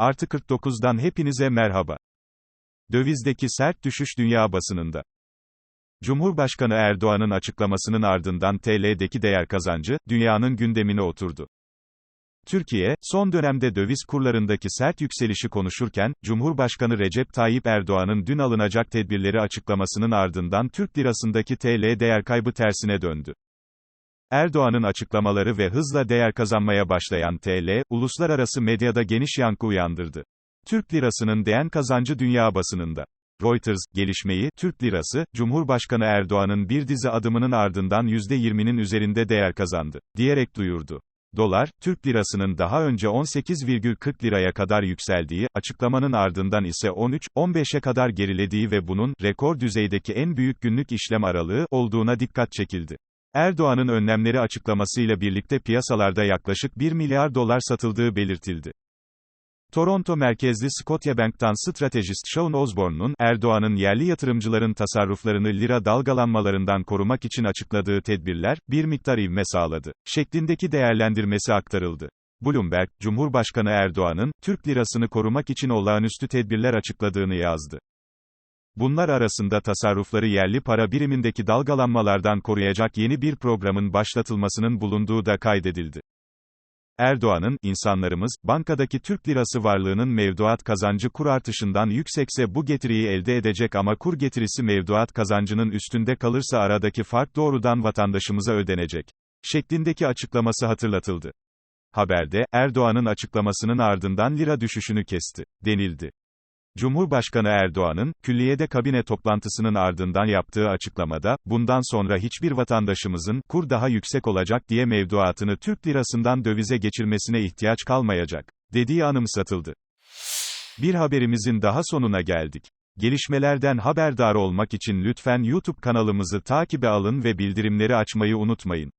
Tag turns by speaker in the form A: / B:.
A: Artı 49'dan hepinize merhaba. Dövizdeki sert düşüş dünya basınında. Cumhurbaşkanı Erdoğan'ın açıklamasının ardından TL'deki değer kazancı, dünyanın gündemine oturdu. Türkiye, son dönemde döviz kurlarındaki sert yükselişi konuşurken, Cumhurbaşkanı Recep Tayyip Erdoğan'ın dün alınacak tedbirleri açıklamasının ardından Türk lirasındaki TL değer kaybı tersine döndü. Erdoğan'ın açıklamaları ve hızla değer kazanmaya başlayan TL, uluslararası medyada geniş yankı uyandırdı. Türk lirasının değen kazancı dünya basınında. Reuters, gelişmeyi, Türk lirası, Cumhurbaşkanı Erdoğan'ın bir dizi adımının ardından %20'nin üzerinde değer kazandı, diyerek duyurdu. Dolar, Türk lirasının daha önce 18,40 liraya kadar yükseldiği, açıklamanın ardından ise 13-15'e kadar gerilediği ve bunun, rekor düzeydeki en büyük günlük işlem aralığı, olduğuna dikkat çekildi. Erdoğan'ın önlemleri açıklamasıyla birlikte piyasalarda yaklaşık 1 milyar dolar satıldığı belirtildi. Toronto merkezli Scotiabank'tan stratejist Sean Osborne'un, Erdoğan'ın yerli yatırımcıların tasarruflarını lira dalgalanmalarından korumak için açıkladığı tedbirler, bir miktar ivme sağladı, şeklindeki değerlendirmesi aktarıldı. Bloomberg, Cumhurbaşkanı Erdoğan'ın, Türk lirasını korumak için olağanüstü tedbirler açıkladığını yazdı. Bunlar arasında tasarrufları yerli para birimindeki dalgalanmalardan koruyacak yeni bir programın başlatılmasının bulunduğu da kaydedildi. Erdoğan'ın, insanlarımız, bankadaki Türk lirası varlığının mevduat kazancı kur artışından yüksekse bu getiriyi elde edecek ama kur getirisi mevduat kazancının üstünde kalırsa aradaki fark doğrudan vatandaşımıza ödenecek. Şeklindeki açıklaması hatırlatıldı. Haberde, Erdoğan'ın açıklamasının ardından lira düşüşünü kesti, denildi. Cumhurbaşkanı Erdoğan'ın, külliyede kabine toplantısının ardından yaptığı açıklamada, bundan sonra hiçbir vatandaşımızın, kur daha yüksek olacak diye mevduatını Türk lirasından dövize geçirmesine ihtiyaç kalmayacak, dediği anımsatıldı. Bir haberimizin daha sonuna geldik. Gelişmelerden haberdar olmak için lütfen YouTube kanalımızı takibe alın ve bildirimleri açmayı unutmayın.